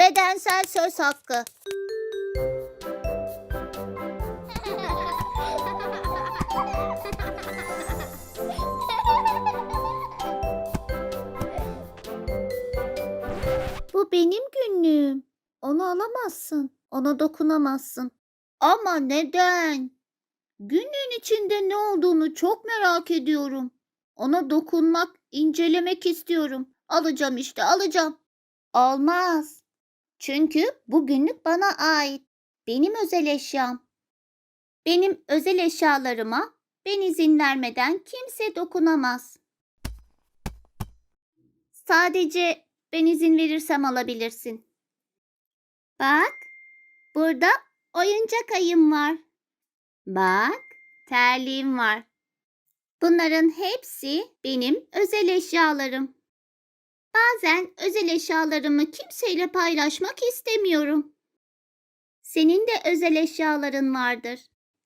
Bedensel söz hakkı. Bu benim günlüğüm. Onu alamazsın. Ona dokunamazsın. Ama neden? Günlüğün içinde ne olduğunu çok merak ediyorum. Ona dokunmak, incelemek istiyorum. Alacağım işte, alacağım. Olmaz. Çünkü bu günlük bana ait. Benim özel eşyam. Benim özel eşyalarıma ben izin vermeden kimse dokunamaz. Sadece ben izin verirsem alabilirsin. Bak, burada oyuncak ayım var. Bak, terliğim var. Bunların hepsi benim özel eşyalarım. Bazen özel eşyalarımı kimseyle paylaşmak istemiyorum. Senin de özel eşyaların vardır.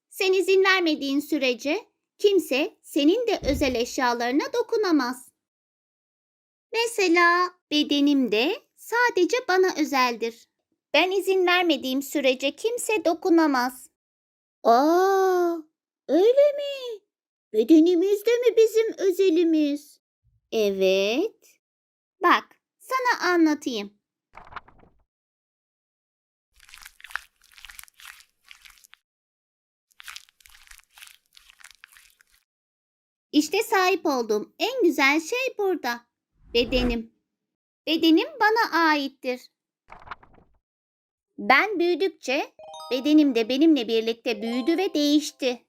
Sen izin vermediğin sürece kimse senin de özel eşyalarına dokunamaz. Mesela bedenim de sadece bana özeldir. Ben izin vermediğim sürece kimse dokunamaz. Aa, öyle mi? Bedenimiz de mi bizim özelimiz? Evet. Bak, sana anlatayım. İşte sahip olduğum en güzel şey burada. Bedenim. Bedenim bana aittir. Ben büyüdükçe bedenim de benimle birlikte büyüdü ve değişti.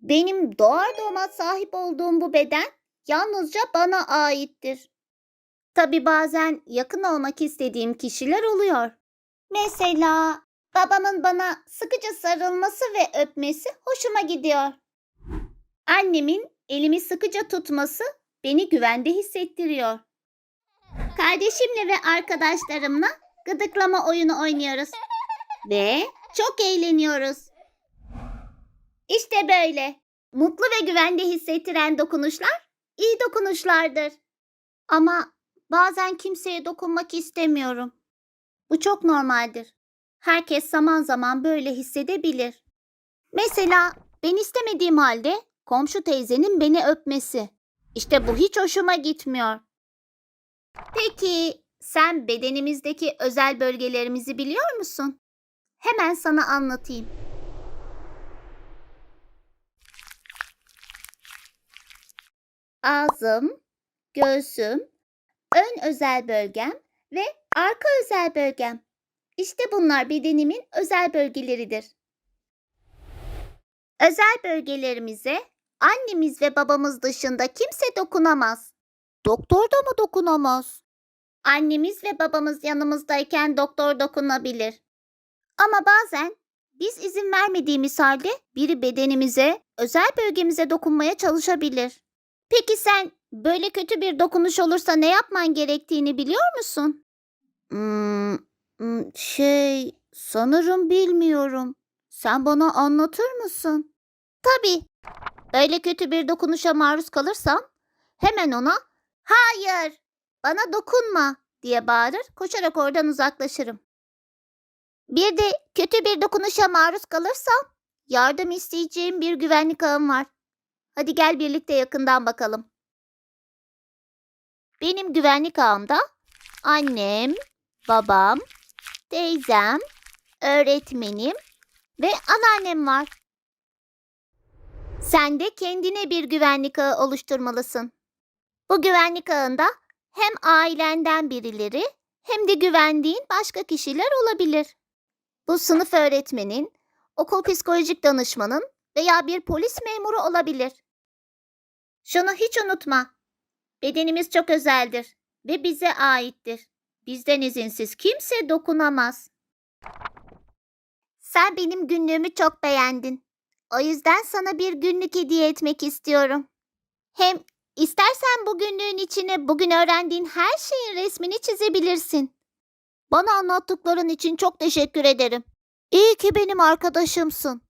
Benim doğar doğmaz sahip olduğum bu beden yalnızca bana aittir. Tabi bazen yakın olmak istediğim kişiler oluyor. Mesela babamın bana sıkıca sarılması ve öpmesi hoşuma gidiyor. Annemin elimi sıkıca tutması beni güvende hissettiriyor. Kardeşimle ve arkadaşlarımla gıdıklama oyunu oynuyoruz. Ve çok eğleniyoruz. İşte böyle. Mutlu ve güvende hissettiren dokunuşlar iyi dokunuşlardır. Ama bazen kimseye dokunmak istemiyorum. Bu çok normaldir. Herkes zaman zaman böyle hissedebilir. Mesela ben istemediğim halde komşu teyzenin beni öpmesi. İşte bu hiç hoşuma gitmiyor. Peki sen bedenimizdeki özel bölgelerimizi biliyor musun? Hemen sana anlatayım. Ağzım, göğsüm, ön özel bölgem ve arka özel bölgem. İşte bunlar bedenimin özel bölgeleridir. Özel bölgelerimize annemiz ve babamız dışında kimse dokunamaz. Doktor da mı dokunamaz? Annemiz ve babamız yanımızdayken doktor dokunabilir. Ama bazen biz izin vermediğimiz halde biri bedenimize, özel bölgemize dokunmaya çalışabilir. Peki sen böyle kötü bir dokunuş olursa ne yapman gerektiğini biliyor musun? Hmm, hmm, şey, sanırım bilmiyorum. Sen bana anlatır mısın? Tabii. Böyle kötü bir dokunuşa maruz kalırsam hemen ona "Hayır, bana dokunma." diye bağırır, koşarak oradan uzaklaşırım. Bir de kötü bir dokunuşa maruz kalırsam yardım isteyeceğim bir güvenlik ağım var. Hadi gel birlikte yakından bakalım. Benim güvenlik ağımda annem, babam, teyzem, öğretmenim ve anneannem var. Sen de kendine bir güvenlik ağı oluşturmalısın. Bu güvenlik ağında hem ailenden birileri hem de güvendiğin başka kişiler olabilir. Bu sınıf öğretmenin, okul psikolojik danışmanın veya bir polis memuru olabilir. Şunu hiç unutma. Bedenimiz çok özeldir ve bize aittir. Bizden izinsiz kimse dokunamaz. Sen benim günlüğümü çok beğendin. O yüzden sana bir günlük hediye etmek istiyorum. Hem istersen bu günlüğün içine bugün öğrendiğin her şeyin resmini çizebilirsin. Bana anlattıkların için çok teşekkür ederim. İyi ki benim arkadaşımsın.